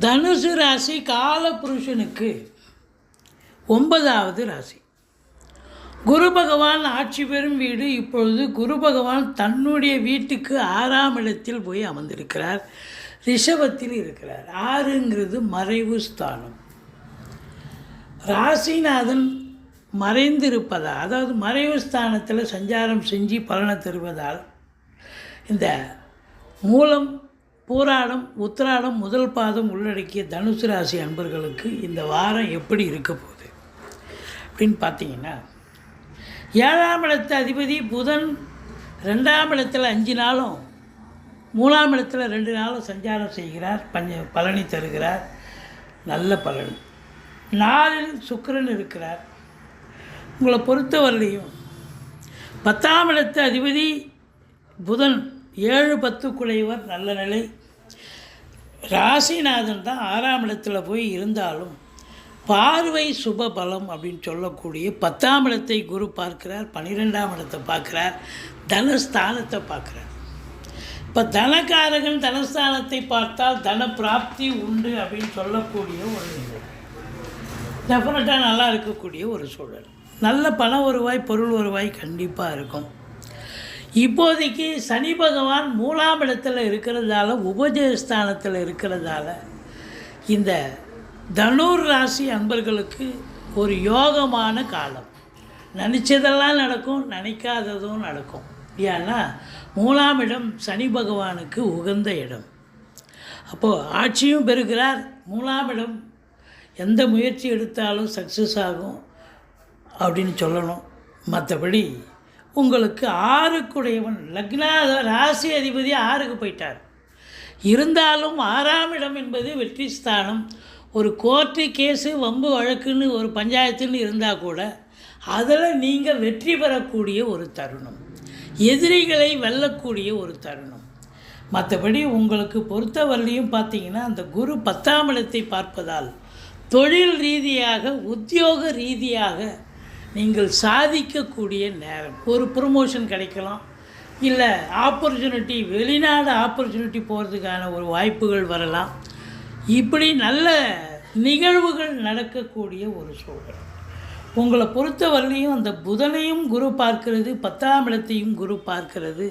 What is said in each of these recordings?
தனுசு ராசி காலபுருஷனுக்கு ஒன்பதாவது ராசி. குரு பகவான் ஆட்சி பெறும் வீடு இப்பொழுது குரு பகவான் தன்னுடைய வீட்டுக்கு ஆறாம் இடத்தில் போய் அமர்ந்திருக்கிறார். ரிஷபத்தில் இருக்கிறார். ஆறுங்கிறது மறைவு ஸ்தானம். ராசிநாதன் மறைந்திருப்பதால் அதாவது மறைவு ஸ்தானத்தில் சஞ்சாரம் செஞ்சு பலனை தருவதால் இந்த மூலம் பூராடம் உத்திராடம் முதல் பாதம் உள்ளடக்கிய தனுசு ராசி அன்பர்களுக்கு இந்த வாரம் எப்படி இருக்க போகுது? அப்படின்னு பார்த்தீங்கன்னா ஏழாம் இடத்து அதிபதி புதன் ரெண்டாம் இடத்துல அஞ்சு நாளும் மூணாம் இடத்துல ரெண்டு நாளும் சஞ்சாரம் செய்கிறார் பஞ்ச பலனி தருகிறார் நல்ல பலன். நாளில் சுக்கரன் இருக்கிறார். உங்களை பொறுத்தவரையிலையும் பத்தாம் இடத்து அதிபதி புதன் ஏழு பத்து குடையவர் நல்ல நிலை. ராசிநாதன் தான் ஆறாம் இடத்துல போய் இருந்தாலும் பார்வை சுப பலம் அப்படின்னு சொல்லக்கூடிய பத்தாம் இடத்தை குரு பார்க்கிறார் பன்னிரெண்டாம் இடத்தை பார்க்குறார் தனஸ்தானத்தை பார்க்குறார். இப்போ தனக்காரகன் தனஸ்தானத்தை பார்த்தால் தன பிராப்தி உண்டு அப்படின்னு சொல்லக்கூடிய ஒரு நிலை. டெஃபினட்டாக நல்லா இருக்கக்கூடிய ஒரு சூழல். நல்ல பண வருவாய் பொருள் வருவாய் கண்டிப்பாக இருக்கும். இப்போதைக்கு சனி பகவான் மூலாம் இடத்துல இருக்கிறதால உபஜயஸ்தானத்தில் இருக்கிறதால இந்த தனுர் ராசி அன்பர்களுக்கு ஒரு யோகமான காலம். நினச்சதெல்லாம் நடக்கும் நினைக்காததும் நடக்கும். ஏன்னா மூலாம் இடம் சனி பகவானுக்கு உகந்த இடம். அப்போது ஆட்சியும் பெறுகிறார் மூலாம் இடம் எந்த முயற்சி எடுத்தாலும் சக்ஸஸ் ஆகும் அப்படின்னு சொல்லணும். மற்றபடி உங்களுக்கு ஆறுக்குடையவன். லக்னா ராசி அதிபதி ஆறுக்கு போயிட்டார். இருந்தாலும் ஆறாம் இடம் என்பது வெற்றி ஸ்தானம். ஒரு கோர்ட்டு கேஸு வம்பு வழக்குன்னு ஒரு பஞ்சாயத்துன்னு இருந்தால் கூட அதில் நீங்கள் வெற்றி பெறக்கூடிய ஒரு தருணம். எதிரிகளை வெல்லக்கூடிய ஒரு தருணம். மற்றபடி உங்களுக்கு பொறுத்தவரையிலையும் பார்த்தீங்கன்னா அந்த குரு பத்தாம் இடத்தை பார்ப்பதால் தொழில் ரீதியாக உத்தியோக ரீதியாக நீங்கள் சாதிக்கக்கூடிய நேரம். ஒரு ப்ரொமோஷன் கிடைக்கலாம். இல்லை ஆப்பர்ச்சுனிட்டி வெளிநாடு ஆப்பர்ச்சுனிட்டி போகிறதுக்கான ஒரு வாய்ப்புகள் வரலாம். இப்படி நல்ல நிகழ்வுகள் நடக்கக்கூடிய ஒரு சூழல். உங்களை பொறுத்தவரையிலையும் அந்த புதனையும் குரு பார்க்கிறது பத்தாம் இடத்தையும் குரு பார்க்கிறது.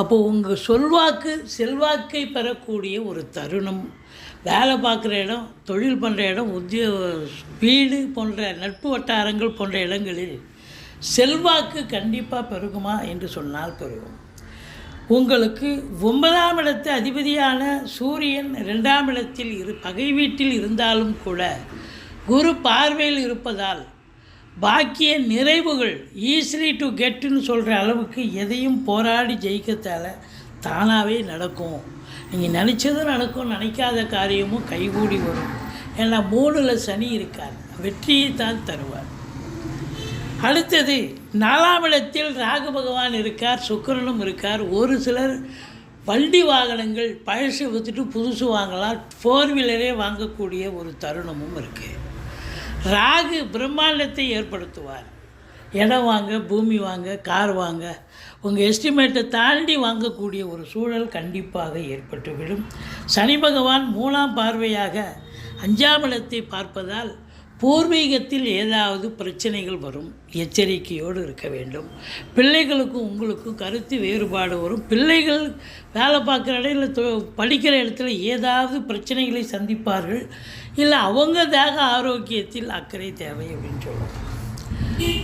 அப்போது உங்கள் சொல்வாக்கு செல்வாக்கை பெறக்கூடிய ஒரு தருணம். வேலை பார்க்குற இடம் தொழில் பண்ணுற இடம் உத்தியோக வீடு போன்ற நட்பு வட்டாரங்கள் போன்ற இடங்களில் செல்வாக்கு கண்டிப்பாக பெருகுமா என்று சொன்னால் பெருகும். உங்களுக்கு ஒன்பதாம் இடத்து அதிபதியான சூரியன் ரெண்டாம் இடத்தில் இரு பகை வீட்டில் இருந்தாலும் கூட குரு பார்வையில் இருப்பதால் பாக்கிய நிறைவுகள் ஈஸிலி டு கெட்டுன்னு சொல்கிற அளவுக்கு எதையும் போராடி ஜெயிக்கத்தால தானாகவே நடக்கும். நீங்கள் நினச்சதும் நடக்கும் நினைக்காத காரியமும் கைகூடி வரும். ஏன்னா மூணில் சனி இருக்கார். வெற்றியை தான் தருவார். அடுத்தது நாலாம் இடத்தில் ராகு பகவான் இருக்கார் சுக்கிரனும் இருக்கார். ஒரு சிலர் வண்டி வாகனங்கள் பழசு விற்றுட்டு புதுசு வாங்கலாம் ஃபோர் வீலரே வாங்கக்கூடிய ஒரு தருணமும் இருக்குது ராகு பிரம்மாண்டத்தை ஏற்படுத்துவார். இடம் வாங்க பூமி வாங்க கார் வாங்க உங்கள் எஸ்டிமேட்டை தாண்டி வாங்கக்கூடிய ஒரு சூழல் கண்டிப்பாக ஏற்பட்டுவிடும். சனி பகவான் மூணாம் பார்வையாக அஞ்சாம் இடத்தை பார்ப்பதால் பூர்வீகத்தில் ஏதாவது பிரச்சனைகள் வரும் எச்சரிக்கையோடு இருக்க வேண்டும். பிள்ளைகளுக்கும் உங்களுக்கும் கருத்து வேறுபாடு வரும். பிள்ளைகள் வேலை பார்க்குற இடையில தொ படிக்கிற இடத்துல ஏதாவது பிரச்சனைகளை சந்திப்பார்கள். இல்லை அவங்க தேக ஆரோக்கியத்தில் அக்கறை தேவை அப்படின்னு சொல்லுவோம்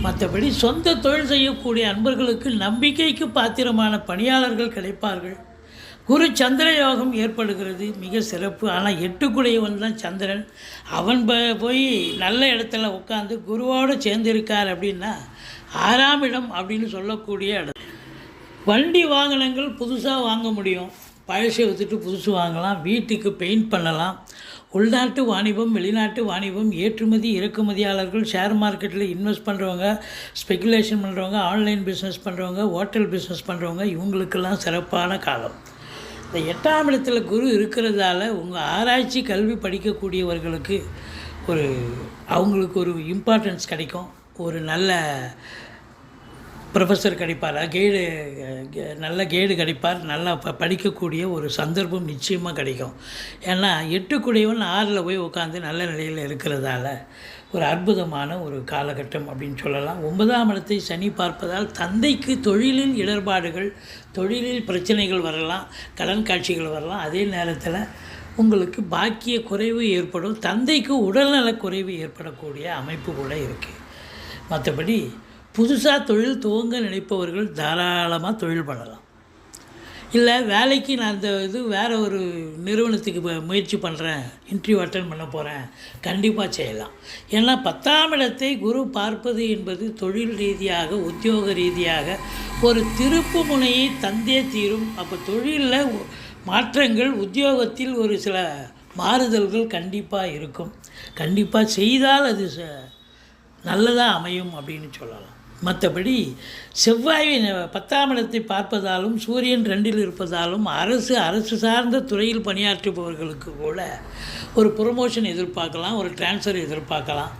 மற்றபடி சொந்த தொழில் செய்யக்கூடிய அன்பர்களுக்கு நம்பிக்கைக்கு பாத்திரமான பணியாளர்கள் கிடைப்பார்கள். குரு சந்திர யோகம் ஏற்படுகிறது மிக சிறப்பு. ஆனால் எட்டுக்குடையவன் தான் சந்திரன். அவன் போய் நல்ல இடத்துல உட்காந்து குருவோடு சேர்ந்திருக்கார் அப்படின்னா ஆறாம் இடம் அப்படின்னு சொல்லக்கூடிய இடம். வண்டி வாகனங்கள் புதுசாக வாங்க முடியும். பழசை விற்றுட்டு புதுசு வாங்கலாம். வீட்டுக்கு பெயிண்ட் பண்ணலாம். உள்நாட்டு வாணிபம் வெளிநாட்டு வாணிபம் ஏற்றுமதி இறக்குமதியாளர்கள் ஷேர் மார்க்கெட்டில் இன்வெஸ்ட் பண்ணுறவங்க ஸ்பெகுலேஷன் பண்ணுறவங்க ஆன்லைன் பிஸ்னஸ் பண்ணுறவங்க ஹோட்டல் பிஸ்னஸ் பண்ணுறவங்க இவங்களுக்கெல்லாம் சிறப்பான காலம். இந்த எட்டாம் இடத்துல குரு இருக்கிறதால உங்கள் ஆராய்ச்சி கல்வி படிக்கக்கூடியவர்களுக்கு ஒரு அவங்களுக்கு ஒரு இம்பார்ட்டன்ஸ் கிடைக்கும். ஒரு நல்ல ப்ரொஃபஸர் கிடைப்பார். கைடு நல்ல கைடு கிடைப்பார். நல்லா ப படிக்கக்கூடிய ஒரு சந்தர்ப்பம் நிச்சயமாக கிடைக்கும். ஏன்னா எட்டுக்குடையவன் ஆறில் போய் உட்காந்து நல்ல நிலையில் இருக்கிறதால ஒரு அற்புதமான ஒரு காலகட்டம் அப்படின்னு சொல்லலாம். ஒன்பதாம் இடத்தை சனி பார்ப்பதால் தந்தைக்கு தொழிலில் இடர்பாடுகள் தொழிலில் பிரச்சனைகள் வரலாம் கடன் காட்சிகள் வரலாம். அதே நேரத்தில் உங்களுக்கு பாக்கிய குறைவு ஏற்படும் தந்தைக்கு உடல்நலக் குறைவு ஏற்படக்கூடிய அமைப்பு கூட இருக்குது மற்றபடி புதுசாக தொழில் துவங்க நினைப்பவர்கள் தாராளமாக தொழில் பண்ணலாம். இல்லை வேலைக்கு நான் இந்த இது வேறு ஒரு நிறுவனத்துக்கு ப- முயற்சி பண்ணுறேன் இன்டர்வியூ அட்டன் பண்ண போகிறேன் கண்டிப்பாக செய்யலாம். ஏன்னா பத்தாம் இடத்தை குரு பார்ப்பது என்பது தொழில் ரீதியாக உத்தியோக ரீதியாக ஒரு திருப்பு முனையை தந்தே தீரும். அப்போ தொழிலில் மாற்றங்கள் உத்தியோகத்தில் ஒரு சில மாறுதல்கள் கண்டிப்பாக இருக்கும். கண்டிப்பாக செய்தால் அது ச- நல்லதாக அமையும் அப்படின்னு சொல்லலாம். மற்றபடி செவ்வாயின் பத்தாம் இடத்தை பார்ப்பதாலும் சூரியன் ரெண்டில் இருப்பதாலும் அரசு அரசு சார்ந்த துறையில் பணியாற்றுபவர்களுக்கு கூட ஒரு ப்ரொமோஷன் எதிர்பார்க்கலாம் ஒரு ட்ரான்ஸ்ஃபர் எதிர்பார்க்கலாம்.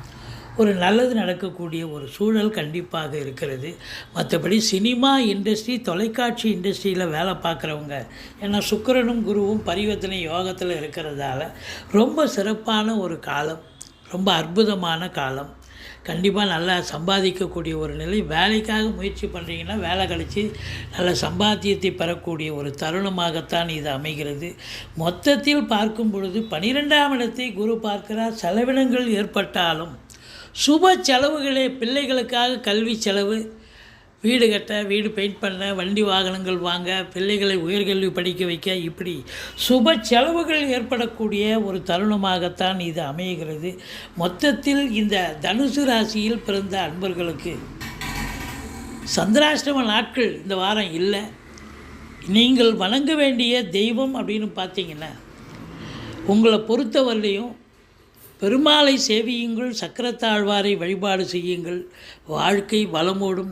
ஒரு நல்லது நடக்கக்கூடிய ஒரு சூழல் கண்டிப்பாக இருக்கிறது. மற்றபடி சினிமா இண்டஸ்ட்ரி தொலைக்காட்சி இண்டஸ்ட்ரியில் வேலை பார்க்குறவங்க ஏன்னா சுக்கிரனும் குருவும் பரிவர்த்தனை யோகத்தில் இருக்கிறதால ரொம்ப சிறப்பான ஒரு காலம் ரொம்ப அற்புதமான காலம். கண்டிப்பாக நல்லா சம்பாதிக்கக்கூடிய ஒரு நிலை. வேலைக்காக முயற்சி பண்ணுறீங்கன்னா வேலை கழித்து நல்ல சம்பாத்தியத்தை பெறக்கூடிய ஒரு தருணமாகத்தான் இது அமைகிறது. மொத்தத்தில் பார்க்கும் பொழுது பனிரெண்டாம் இடத்தை குரு பார்க்கிறார். செலவினங்கள் ஏற்பட்டாலும் சுப செலவுகளே பிள்ளைகளுக்காக கல்வி செலவு வீடு கட்ட வீடு பெயிண்ட் பண்ண வண்டி வாகனங்கள் வாங்க பிள்ளைகளை உயர்கல்வி படிக்க வைக்க இப்படி சுப செலவுகள் ஏற்படக்கூடிய ஒரு தருணமாகத்தான் இது அமைகிறது. மொத்தத்தில் இந்த தனுசு ராசியில் பிறந்த அன்பர்களுக்கு சந்திராஷ்டம நாட்கள் இந்த வாரம் இல்லை. நீங்கள் வணங்க வேண்டிய தெய்வம் அப்படின்னு பார்த்தீங்கன்னா உங்களை பொறுத்தவரையிலையும் பெருமாளை சேவியுங்கள் சக்கரத்தாழ்வாரை வழிபாடு செய்யுங்கள் வாழ்க்கை வளமோடும்